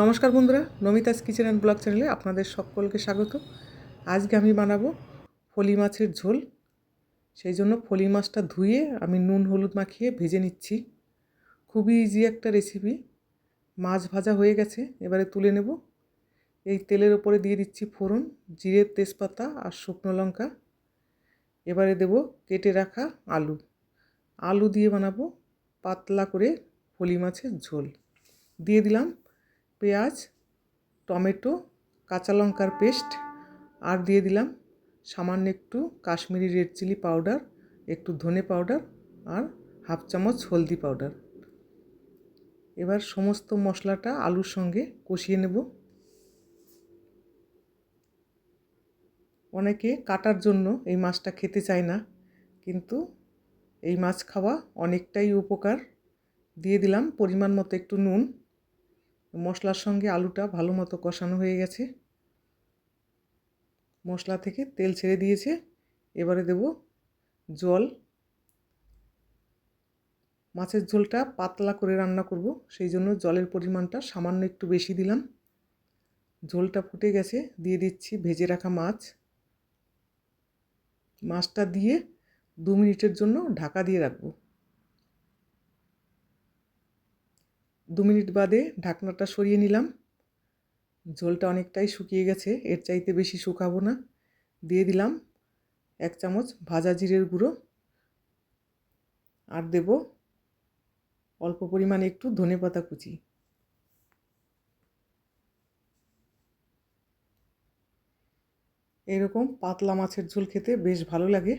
নমস্কার বন্ধুরা, নমিতাস kitchen and blog চ্যানেলে আপনাদের সকলকে স্বাগত। আজকে আমি বানাবো ফলি মাছের ঝোল। সেই জন্য ফলি মাছটা ধুয়ে আমি নুন, হলুদ মাখিয়ে ভেজে নিচ্ছি। খুবই ইজি একটা রেসিপি মাছ ভাজা হয়ে গেছে, এবারে তুলে নেব। এই তেলের ওপরে দিয়ে দিচ্ছি ফোড়ন জিরের তেজপাতা আর শুকনো লঙ্কা। এবারে দেব কেটে রাখা আলু। আলু দিয়ে বানাবো পাতলা করে ফলি মাছের ঝোল। দিয়ে দিলাম পেঁয়াজ, টমেটো, কাঁচা লঙ্কার পেস্ট আর দিয়ে দিলাম সামান্য একটু কাশ্মীরি রেড চিলি পাউডার, একটু ধনে পাউডার আর হাফ চামচ হলদি পাউডার। এবার সমস্ত মশলাটা আলুর সঙ্গে কষিয়ে নেব। অনেকে কাটার জন্য এই মাছটা খেতে চায় না, কিন্তু এই মাছ খাওয়া অনেকটাই উপকার। দিয়ে দিলাম পরিমাণ মতো একটু নুন। মশলার সঙ্গে আলুটা ভালো মতো কষানো হয়ে গেছে। মশলা থেকে তেল ছেড়ে দিয়েছে। এবারে দেব জল। মাছের ঝোলটা পাতলা করে রান্না করব, সেই জন্য জলের পরিমাণটা সামান্য একটু বেশি দিলাম। ঝোলটা ফুটে গেছে, দিয়ে দিচ্ছি ভেজে রাখা মাছ। মাছটা দিয়ে দু মিনিটের জন্য ঢাকা দিয়ে রাখব। দু মিনিট বাদে ঢাকনাটা সরিয়ে নিলাম। ঝোলটা অনেকটাই শুকিয়ে গেছে, এর চাইতে বেশি শুকাবো না। দিয়ে দিলাম এক চামচ ভাজা জিরের গুঁড়ো। আর দেব অল্প পরিমাণে একটু ধনে পাতা কুচি। এরকম পাতলা মাছের ঝোল খেতে বেশ ভালো লাগে।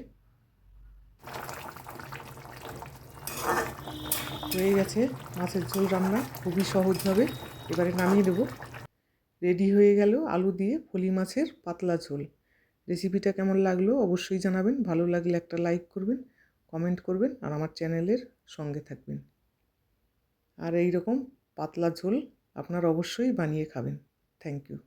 হয়ে গেছে। মাছের ঝোল রান্না খুবই সহজভাবে এবারে নামিয়ে দেবো। রেডি হয়ে গেল আলু দিয়ে ফলি মাছের পাতলা ঝোল। রেসিপিটা কেমন লাগল অবশ্যই জানাবেন। ভালো লাগলে একটা লাইক করবেন, কমেন্ট করবেন আর আমার চ্যানেলের সঙ্গে থাকবেন। আর এই রকম পাতলা ঝোল আপনারা অবশ্যই বানিয়ে খাবেন। Thank you.